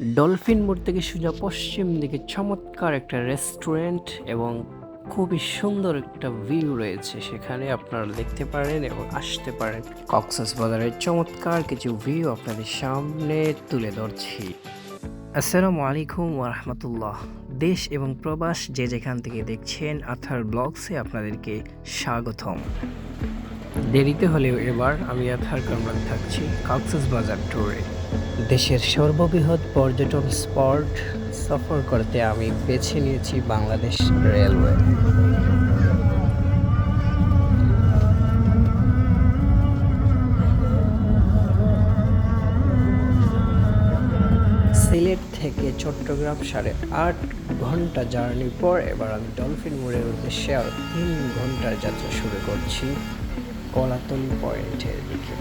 Dolphin মোড় থেকে সোজা পশ্চিম দিকে চমৎকার একটা রেস্টুরেন্ট এবং খুবই সুন্দর একটা ভিউ রয়েছে। সেখানে আপনারা দেখতে পারেন এবং আসতে পারেন। কক্সাস বাজারের চমৎকার কিছু ভিউ আপনাদের সামনে তুলে ধরছি। আসসালামু আলাইকুম ওরহমতুল্লাহ দেশ এবং প্রবাস যে যেখান থেকে দেখছেন আথার ব্লগসে আপনাদেরকে স্বাগতম। দেরিতে হলেও এবার আমি আথার কামরান থাকছি কক্সাস বাজার ট্যুরে দেশের সর্ববৃহৎ পর্যটন স্পট সফর করতে আমি বেছে নিয়েছি বাংলাদেশ রেলওয়ে। সিলেট থেকে চট্টগ্রাম সাড়ে আট ঘণ্টা জার্নি পর এবার আমি ডলফিন মোড়ের উদ্দেশ্যে আর তিন ঘণ্টার যাত্রা শুরু করছি কলাতলি পয়েন্টের দিকে।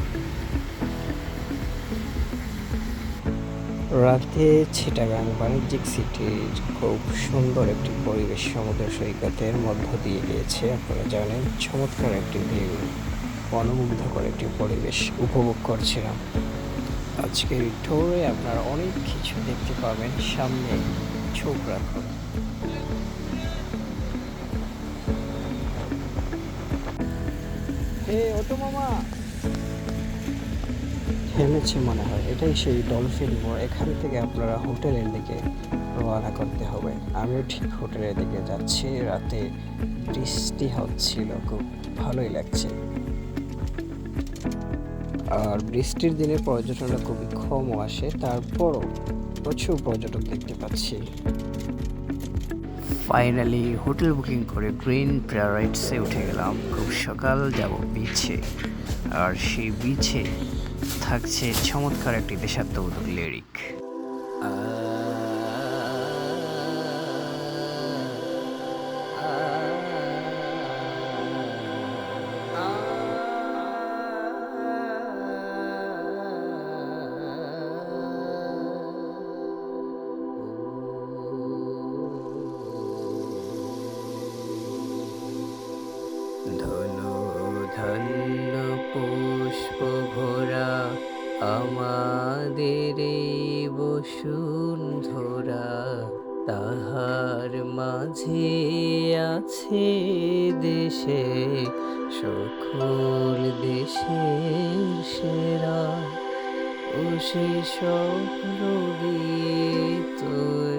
রাতে ছিটাগাং বাণিজ্যিক সিটির খুব সুন্দর একটি পরিবেশ সমুদ্র সৈকতের মধ্য দিয়ে গিয়েছে। আপনারা জানেন, চমৎকার একটি ভিউ মনোমুগ্ধকর একটি পরিবেশ উপভোগ করছিলাম। আজকের ট্যুরে আপনারা অনেক কিছু দেখতে পাবেন। সামনে চোখ রাখুন। হে অটো মামা! থেমেছে মনে হয়। এটাই সেই ডলফিন মোড়। এখান থেকে আপনারা হোটেলের দিকে রওনা করতে হবে। আমিও ঠিক হোটেলের দিকে যাচ্ছি। রাতে বৃষ্টি হচ্ছিল, খুব ভালোই লাগছে। আর বৃষ্টির দিনে পর্যটনটা খুবই কমও আসে। তারপরও প্রচুর পর্যটক দেখতে পাচ্ছি। ফাইনালি হোটেল বুকিং করে গ্রিন প্যারাইটসে উঠে গেলাম। খুব সকাল যাব বিচে। আর সেই বিচে থাকছে চমৎকার একটি দেশাত্মবোধক লিরিক আমাদের বসুন ধরা তাহার মাঝে আছে দেশে, সকল দেশে সেরা। ও সে সব দিয়ে তৈরি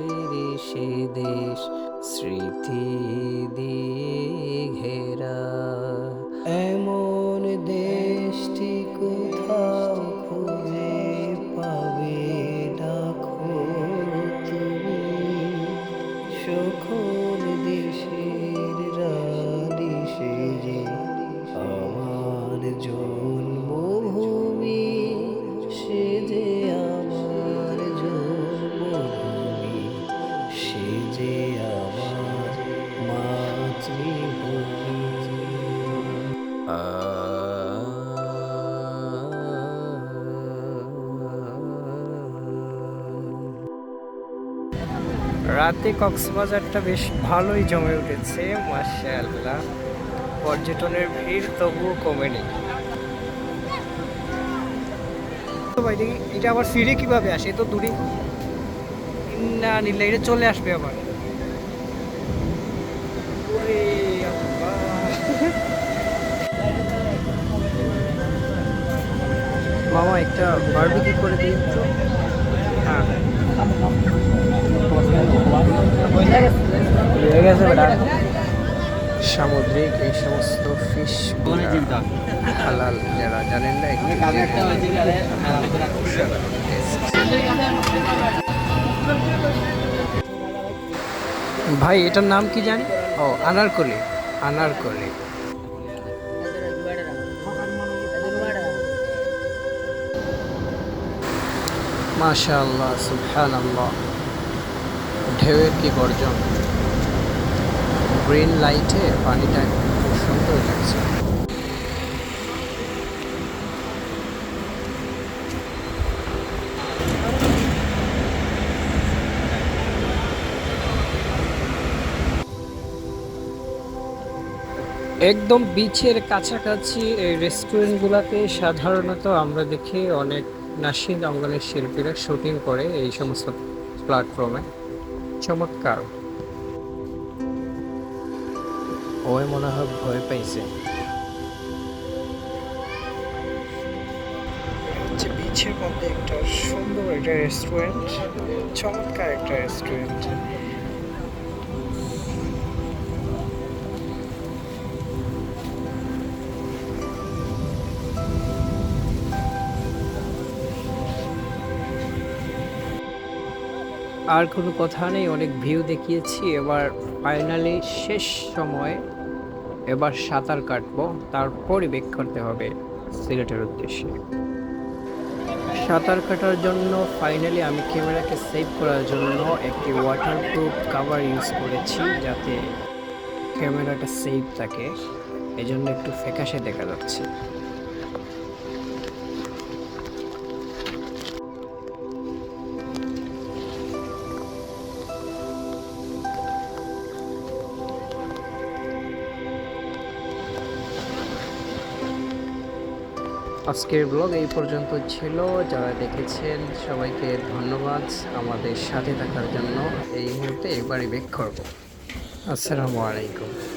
রাতে কক্সবাজারটা বেশ ভালোই জমে উঠেছে, মাশাআল্লাহ। পর্যটনের ভিড় তবুও কমেনি। তো ভাই, দেখি, এটা আবার ফিরে কীভাবে আসে? তো দূরে। না নিলে এটা চলে আসবে আবার। মামা একটা বারবিকি করে দিন তো হ্যাঁ হয়ে সামুদ্রিক এই সমস্ত ফিশ হালাল যারা জানেন না ভাই এটার নাম কি জানি? ও আনারকলি। আনারকলি। মাশাআল্লাহ, সুবহানাল্লাহ। ঢেউয়ের কি গর্জন? গ্রিন লাইটে পানিটা খুব সুন্দর লাগছে। একদম বিচের কাছাকাছি এই রেস্টুরেন্টগুলোতে সাধারণত আমরা দেখি অনেক নাসিদ অঙ্গনের শিল্পীরা শুটিং করে এই সমস্ত প্ল্যাটফর্মে। চমৎকার। ওই মনে হয় ভয় পাইছে বিচের মধ্যে একটা সুন্দর একটা রেস্টুরেন্ট চমৎকার একটা রেস্টুরেন্ট আর কোনো কথা নেই, অনেক ভিউ দেখিয়েছি। এবার ফাইনালি শেষ সময়, এবার সাঁতার কাটবো তারপরই বেক করতে হবে সিলেটের উদ্দেশ্যে। সাঁতার কাটার জন্য ফাইনালি আমি ক্যামেরাকে সেভ করার জন্য একটি ওয়াটারপ্রুফ কাভার ইউজ করেছি, যাতে ক্যামেরাটা সেভ থাকে। এজন্য একটু ফ্যাকাশে দেখা যাচ্ছে। আজকের ব্লগ এই পর্যন্ত ছিল। যারা দেখেছেন, সবাইকে ধন্যবাদ আমাদের সাথে থাকার জন্য। এই মুহূর্তে এবারে বেক করব। আসসালামু আলাইকুম।